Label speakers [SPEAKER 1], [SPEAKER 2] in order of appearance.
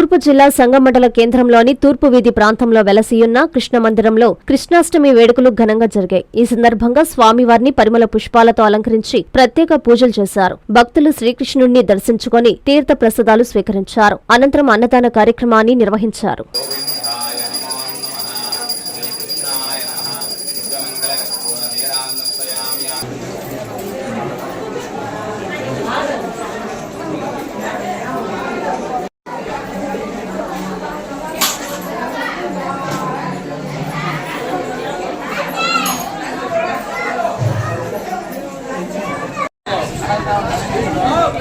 [SPEAKER 1] తూర్పు జిల్లా సంగమండల కేంద్రంలోని తూర్పు వీధి ప్రాంతంలో వెలసియున్న కృష్ణ మందిరంలో కృష్ణాష్టమి వేడుకలు ఘనంగా జరిగాయి. ఈ సందర్భంగా స్వామివారిని పరిమళ పుష్పాలతో అలంకరించి ప్రత్యేక పూజలు చేశారు. భక్తులు శ్రీకృష్ణుణ్ణి దర్శించుకొని తీర్థ ప్రసాదాలు స్వీకరించారు. అనంతరం అన్నదాన కార్యక్రమాన్ని నిర్వహించారు.